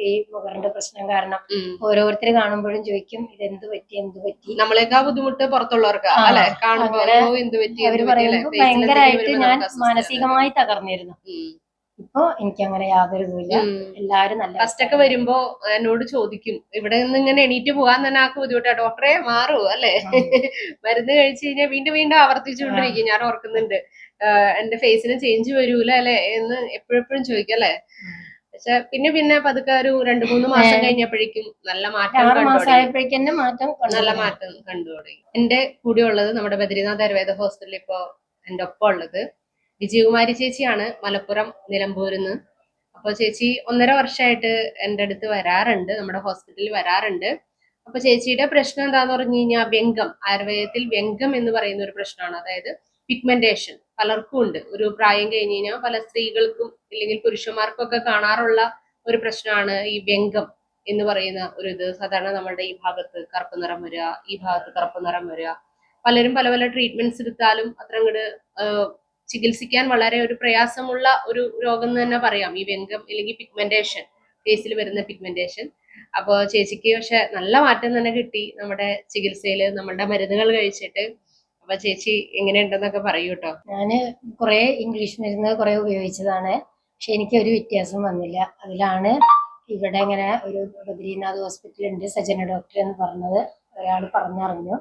ഈ മുഖറിന്റെ പ്രശ്നം കാരണം. ഓരോരുത്തർ കാണുമ്പോഴും ചോദിക്കും ഇത് എന്ത് പറ്റി? എന്ത് പറ്റി? നമ്മളെക്കാ ബുദ്ധിമുട്ട് പുറത്തുള്ളവർക്ക്. ആ, അല്ലെ? കാണുമ്പോ അങ്ങനെ "അയ്യോ, എന്ത് പറ്റി? എന്ത് അവർ അല്ലേ? പറയുമ്പോൾ Face ഭയങ്കരമായിട്ട് ഞാൻ മാനസികമായി തകർന്നിരുന്നു. ഇപ്പൊ എനിക്ക് അങ്ങനെ യാതൊരു ഇതുമില്ല എല്ലാരും നല്ല ഫസ്റ്റ് ഒക്കെ വരുമ്പോ എന്നോട് ചോദിക്കും ഇവിടെ നിന്ന് ഇങ്ങനെ എണീറ്റ് പോകാൻ തന്നെ ആക്ക് ബുദ്ധിമുട്ടാ? ഡോക്ടറെ മാറൂ അല്ലെ? മരുന്ന് കഴിച്ചു കഴിഞ്ഞാൽ വീണ്ടും വീണ്ടും ആവർത്തിച്ചുകൊണ്ടിരിക്കും. ഞാൻ ഓർക്കുന്നുണ്ട് എന്റെ ഫേസിന് ചേഞ്ച് വരൂല അല്ലെ? എന്ന് എപ്പോഴെപ്പോഴും ചോദിക്കും അല്ലെ? പക്ഷെ പിന്നെ പിന്നെ പതുക്കെ ഒരു രണ്ടു മൂന്ന് മാസം കഴിഞ്ഞപ്പോഴേക്കും നല്ല മാറ്റം മാറ്റം നല്ല മാറ്റം കണ്ടു തുടങ്ങി. എന്റെ കൂടെ ഉള്ളത് നമ്മുടെ ബദ്രീനാഥ് ആയുർവേദ ഹോസ്പിറ്റലിൽ ഇപ്പോ എന്റെ ഒപ്പം ഉള്ളത്. വിജയകുമാരി ചേച്ചിയാണ് മലപ്പുറം നിലമ്പൂരിന്ന്. അപ്പൊ ചേച്ചി ഒന്നര വർഷമായിട്ട് എന്റെ അടുത്ത് വരാറുണ്ട് നമ്മുടെ ഹോസ്പിറ്റലിൽ വരാറുണ്ട്. അപ്പൊ ചേച്ചിയുടെ പ്രശ്നം എന്താന്ന് പറഞ്ഞു കഴിഞ്ഞാൽ വ്യംഗം ആയുർവേദത്തിൽ വ്യംഗം എന്ന് പറയുന്ന ഒരു പ്രശ്നമാണ്. അതായത് പിഗ്മെന്റേഷൻ പലർക്കും ഉണ്ട്. ഒരു പ്രായം കഴിഞ്ഞ് കഴിഞ്ഞാൽ പല സ്ത്രീകൾക്കും അല്ലെങ്കിൽ പുരുഷന്മാർക്കൊക്കെ കാണാറുള്ള ഒരു പ്രശ്നമാണ് ഈ വ്യംഗം എന്ന് പറയുന്ന ഒരു ഇത്. സാധാരണ നമ്മുടെ ഈ ഭാഗത്ത് കറുപ്പ് നിറം വരിക ഈ ഭാഗത്ത് കറുപ്പ് നിറം വരിക. പലരും പല പല ട്രീറ്റ്മെന്റ്സ് എടുത്താലും അത്ര അങ്ങോട്ട് ചികിത്സിക്കാൻ വളരെ ഒരു പ്രയാസമുള്ള ഒരു രോഗം എന്ന് തന്നെ പറയാം. ഈ വ്യംഗം അല്ലെങ്കിൽ പിഗ്മെന്റേഷൻ ഫേസിൽ വരുന്ന പിഗ്മെന്റേഷൻ അപ്പോൾ ചേച്ചിക്ക് പക്ഷെ നല്ല മാറ്റം തന്നെ കിട്ടി നമ്മുടെ ചികിത്സയിൽ നമ്മുടെ മരുന്നുകൾ കഴിച്ചിട്ട്. അപ്പൊ ചേച്ചി എങ്ങനെയുണ്ടെന്നൊക്കെ പറയൂ കേട്ടോ. ഞാൻ കുറെ ഇംഗ്ലീഷ് മരുന്ന് കുറെ ഉപയോഗിച്ചതാണ്. പക്ഷെ എനിക്ക് ഒരു വ്യത്യാസം വന്നില്ല. അതിലാണ് ഇവിടെ ഇങ്ങനെ ഒരു ബദ്രീനാഥ് ഹോസ്പിറ്റൽ ഉണ്ട് സജന ഡോക്ടർ എന്ന് പറഞ്ഞത് ഒരാൾ പറഞ്ഞറിഞ്ഞു.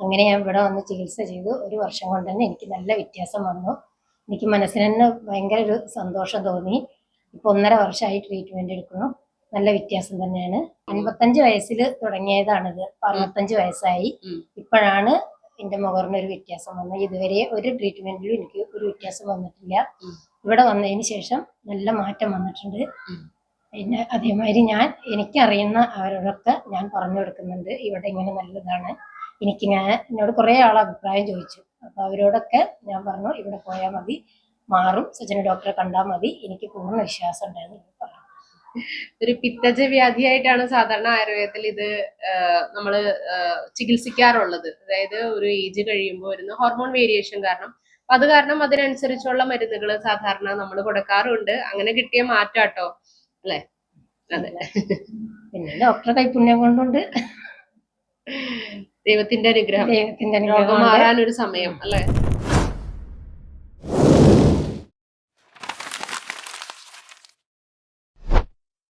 അങ്ങനെ ഞാൻ ഇവിടെ വന്ന് ചികിത്സ ചെയ്തു. ഒരു വർഷം കൊണ്ട് തന്നെ എനിക്ക് നല്ല വ്യത്യാസം വന്നു. എനിക്ക് മനസ്സിന് തന്നെ ഭയങ്കര ഒരു സന്തോഷം തോന്നി. ഇപ്പൊ ഒന്നര വർഷമായി ട്രീറ്റ്മെന്റ് എടുക്കുന്നു. നല്ല വ്യത്യാസം തന്നെയാണ്. അൻപത്തഞ്ച് വയസ്സിൽ തുടങ്ങിയതാണിത്. അറുപത്തഞ്ച് വയസ്സായി. ഇപ്പോഴാണ് എന്റെ മുഖറിന് ഒരു വ്യത്യാസം വന്നത്. ഇതുവരെ ഒരു ട്രീറ്റ്മെന്റിലും എനിക്ക് ഒരു വ്യത്യാസം വന്നിട്ടില്ല. ഇവിടെ വന്നതിന് ശേഷം നല്ല മാറ്റം വന്നിട്ടുണ്ട്. പിന്നെ അതേമാതിരി ഞാൻ എനിക്കറിയുന്ന അവരോടൊക്കെ ഞാൻ പറഞ്ഞു കൊടുക്കുന്നുണ്ട്. ഇവിടെ ഇങ്ങനെ നല്ലതാണ്. എനിക്ക് ഞാൻ എന്നോട് കുറേ ആൾ അഭിപ്രായം ചോദിച്ചു. അപ്പൊ അവരോടൊക്കെ ഞാൻ പറഞ്ഞു ഇവിടെ പോയാൽ മതി. മാറും. സജന ഡോക്ടറെ കണ്ടാൽ മതി. എനിക്ക് പൂർണ വിശ്വാസം ഉണ്ടായിരുന്നു പറഞ്ഞു ഒരു പിത്തജ വ്യാധിയായിട്ടാണ് സാധാരണ ആയുർവേദത്തിൽ ഇത് നമ്മൾ നമ്മൾ ചികിത്സിക്കാറുള്ളത്. അതായത് ഒരു ഏജ് കഴിയുമ്പോൾ വരുന്ന ഹോർമോൺ വേരിയേഷൻ കാരണം അത് കാരണം അതിനനുസരിച്ചുള്ള മരുന്നുകൾ സാധാരണ നമ്മൾ കൊടുക്കാറുണ്ട്. അങ്ങനെ കിട്ടിയ മാറ്റാട്ടോ. അല്ലെ? അതെ. പിന്നെ ഡോക്ടറെ കൈപുണ്യം കൊണ്ടുണ്ട്. ദൈവത്തിന്റെ അനുഗ്രഹം. ദൈവത്തിന്റെ അനുഗ്രഹം മാറാനൊരു മാറാൻ ഒരു സമയം. അല്ലെ?